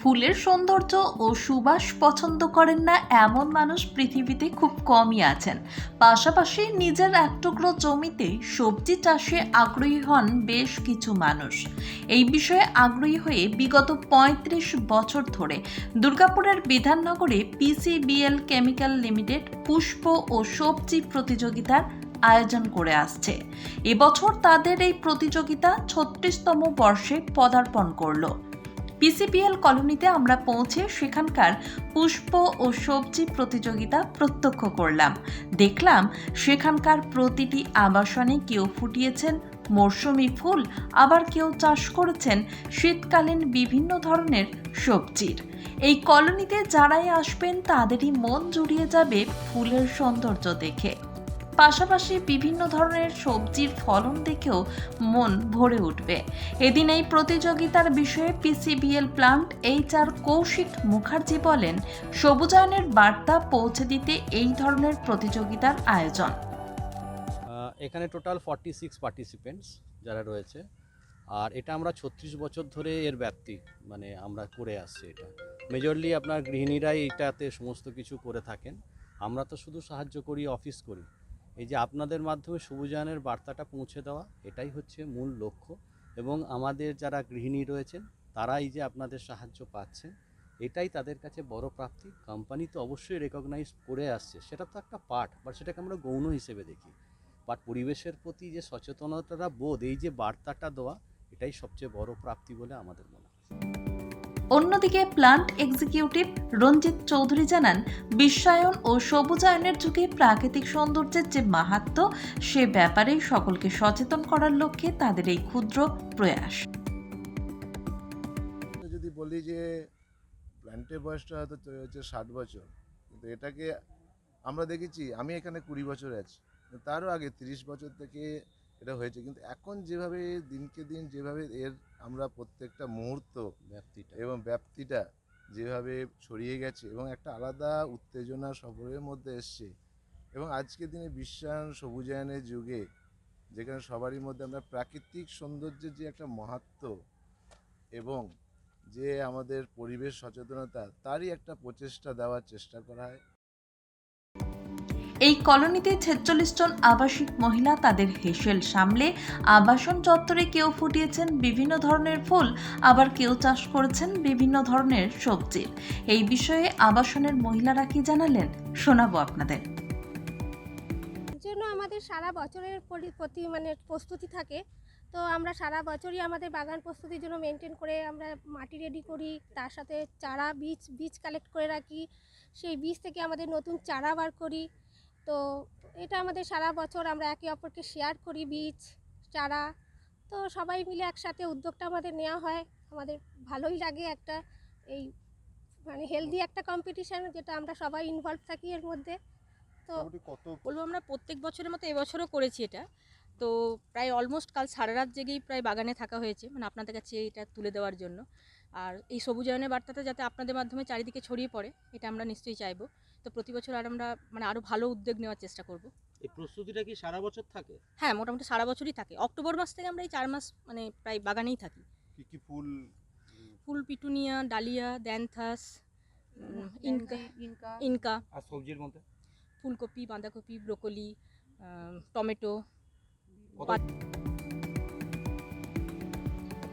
ফুলের সৌন্দর্য ও সুবাস পছন্দ করেন না এমন মানুষ পৃথিবীতে খুব কমই আছেন। পাশাপাশি নিজের এক টুকরো জমিতে সবজি চাষে আগ্রহী হন বেশ কিছু মানুষ। এই বিষয়ে আগ্রহী হয়ে বিগত ৩৫ বছর ধরে দুর্গাপুরের বিধাননগরে পিসিবিএল কেমিক্যাল লিমিটেড পুষ্প ও সবজি প্রতিযোগিতার আয়োজন করে আসছে। এবছর তাদের এই প্রতিযোগিতা ছত্রিশতম বর্ষে পদার্পণ করল। পিসিপিএল কলোনিতে আমরা পৌঁছে সেখানকার পুষ্প ও সবজি প্রতিযোগিতা প্রত্যক্ষ করলাম। দেখলাম সেখানকার প্রতিটি আবাসনে কেউ ফুটিয়েছেন মরশুমি ফুল, আবার কেউ চাষ করেছেন শীতকালীন বিভিন্ন ধরনের সবজির। এই কলোনিতে যারাই আসবেন, তাদেরই মন জুড়িয়ে যাবে ফুলের সৌন্দর্য দেখে। পাশাপাশি বিভিন্ন ধরনের সবজির ফলন দেখেও মন ভরে উঠবে। এদিন এই প্রতিযোগিতার বিষয়ে PCBL plant H R Kaushik Mukherjee বলেন, সবুজায়নের বার্তা পৌঁছে দিতে এই ধরনের প্রতিযোগিতার আয়োজন। এখানে টোটাল ফর্টি সিক্স পার্টিসিপেন্টস যারা রয়েছে, আর এটা আমরা ছত্রিশ বছর ধরে এর ব্যাপ্তি মানে আমরা করে আসছি এটা। মেজরলি আপনার গৃহিণীরাই এটাতে সমস্ত কিছু করে থাকেন। আমরা তো শুধু সাহায্য করি, অফিস করি। এই যে আপনাদের মাধ্যমে সবুজায়নের বার্তাটা পৌঁছে দেওয়া, এটাই হচ্ছে মূল লক্ষ্য। এবং আমাদের যারা গৃহিণী রয়েছেন তারা এই যে আপনাদের সাহায্য পাচ্ছেন এটাই তাদের কাছে বড় প্রাপ্তি। কোম্পানি তো অবশ্যই রেকগনাইজ করে আসছে। সেটা তো একটা পার্ট বাট সেটাকে আমরা গৌণ হিসেবে দেখি। বাট পরিবেশের প্রতি যে সচেতনতাটা বোধ, এই যে বার্তাটা দেওয়া, এটাই সবচেয়ে বড় প্রাপ্তি বলে আমাদের মনে হয়। অন্যদিকে প্লান্ট এক্সিকিউটিভ রঞ্জিত চৌধুরী জানান, বিশ্বায়ন ও সবুজায়নের যুগে প্রাকৃতিক সৌন্দর্যের যে মাহাত্ম্য, সে ব্যাপারে সকলকে সচেতন করার লক্ষ্যে তাদের এই ক্ষুদ্র প্রয়াস। যদি বলি যে প্ল্যান্টের বয়সটা হয়তো হচ্ছে ষাট বছর, কিন্তু এটাকে আমরা দেখেছি, আমি এখানে কুড়ি বছর আছি তারও আগে তিরিশ বছর থেকে এটা হয়েছে। কিন্তু এখন যেভাবে দিনকে দিন যেভাবে এর আমরা প্রত্যেকটা মুহূর্ত ব্যাপ্তিটা। এবং ব্যাপ্তিটা যেভাবে ছড়িয়ে গেছে এবং একটা আলাদা উত্তেজনা সফরের মধ্যে এসছে এবং আজকের দিনে বিশ্বায়ন সবুজায়নের যুগে যেখানে সবারই মধ্যে আমরা প্রাকৃতিক সৌন্দর্যের যে একটা মাহাত্ম্য এবং যে আমাদের পরিবেশ সচেতনতা তারই একটা প্রচেষ্টা দেওয়ার চেষ্টা করা হয়। এই কলোনিতে ছেচল্লিশ জন আবাসিক মহিলা তাদের হেসেল সামলে আবাসন চত্বরে কেউ ফুটিয়েছেন বিভিন্ন ধরনের ফুল, আবার কেউ চাষ করেছেন বিভিন্ন ধরনের সবজির এই বিষয়ে আবাসনের মহিলারা কি জানালেন? শোনাবো আপনাদের। জন্য আমাদের সারা বছরের প্রতি মানে প্রস্তুতি থাকে। তো আমরা সারা বছরই আমাদের বাগান প্রস্তুতির জন্য মেনটেন করে আমরা মাটি রেডি করি, তার সাথে চারা বীজ বীজ কালেক্ট করে রাখি। সেই বীজ থেকে আমাদের নতুন চারা বার করি। তো এটা আমাদের সারা বছর আমরা একে অপরকে শেয়ার করি বীজ চারা তো সবাই মিলে একসাথে উদ্যোগটা আমাদের নেওয়া হয়। আমাদের ভালোই লাগে একটা এই মানে হেলদি একটা কম্পিটিশান যেটা আমরা সবাই ইনভলভ থাকি এর মধ্যে। তো কত বলব আমরা প্রত্যেক বছরের মতো এবছরও করেছি এটা। তো প্রায় অলমোস্ট কাল সারা রাত জেগেই প্রায় বাগানে থাকা হয়েছে। মানে আপনাদের কাছে এটা তুলে দেওয়ার জন্য। আর এই সবুজায়নের বার্তাটা যাতে আপনাদের মাধ্যমে চারিদিকে ছড়িয়ে পড়ে এটা আমরা নিশ্চয়ই চাইব। তো প্রতি বছর আর আমরা মানে আরও ভালো উদ্যোগ নেওয়ার চেষ্টা করব। এই প্রস্তুতিটা কি সারা বছর থাকে? হ্যাঁ মোটামুটি সারা বছরই থাকে। অক্টোবর মাস থেকে আমরা এই চার মাস মানে প্রায় বাগানেই থাকি। কি কি ফুল? ফুল petunia dahlia dianthus inca inca আর সবজির মধ্যে? ফুলকপি বাঁধাকপি ব্রোকলি টমেটো।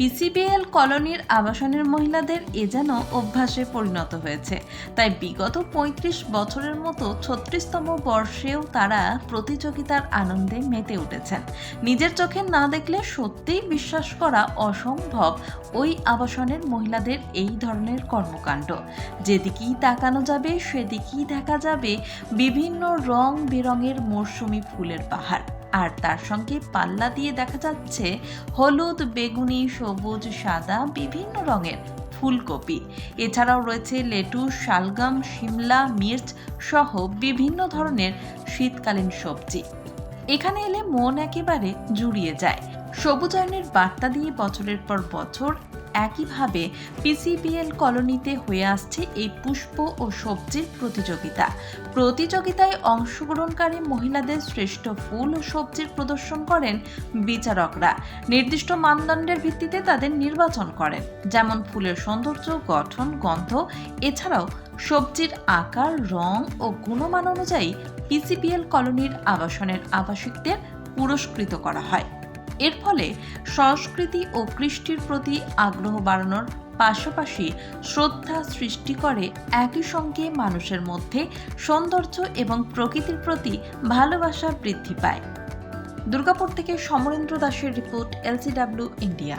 পিসিবিএল কলোনির আবাসনের মহিলাদের এ যেন অভ্যাসে পরিণত হয়েছে। তাই বিগত ৩৫ বছরের মতো ছত্রিশতম বর্ষেও তারা প্রতিযোগিতার আনন্দে মেতে উঠেছেন। নিজের চোখে না দেখলে সত্যিই বিশ্বাস করা অসম্ভব ওই আবাসনের মহিলাদের এই ধরনের কর্মকাণ্ড। যেদিকেই তাকানো যাবে, সেদিকেই দেখা যাবে বিভিন্ন রং বেরঙের মরশুমি ফুলের পাহাড়। আর তার সঙ্গে পাল্লা দিয়ে দেখা যাচ্ছে হলুদ, বেগুনি, সবুজ, সাদা, বিভিন্ন রঙের ফুলকপি। এছাড়াও রয়েছে লেটুস, শালগাম, শিমলা, মির্চ সহ বিভিন্ন ধরনের শীতকালীন সবজি। এখানে এলে মন একেবারে জুড়িয়ে যায়। সবুজায়নের বার্তা দিয়ে বছরের পর বছর একইভাবে পিসিবিএল কলোনিতে হয়ে আসছে এই পুষ্প ও সবজির প্রতিযোগিতা। প্রতিযোগিতায় অংশগ্রহণকারী মহিলাদের শ্রেষ্ঠ ফুল ও সবজির প্রদর্শন করেন বিচারকরা। নির্দিষ্ট মানদণ্ডের ভিত্তিতে তাদের নির্বাচন করেন। যেমন ফুলের সৌন্দর্য, গঠন, গন্ধ, এছাড়াও সবজির আকার, রং ও গুণমান অনুযায়ী পিসিপিএল কলোনির আবাসনের আবাসিকদের পুরস্কৃত করা হয়। এর ফলে সংস্কৃতি ও কৃষ্টির প্রতি আগ্রহ বাড়ানোর পাশাপাশি শ্রদ্ধা সৃষ্টি করে একই সঙ্গে মানুষের মধ্যে সৌন্দর্য এবং প্রকৃতির প্রতি ভালোবাসা বৃদ্ধি পায়। দুর্গাপুর থেকে সমরেন্দ্র দাসের report, LCW, India.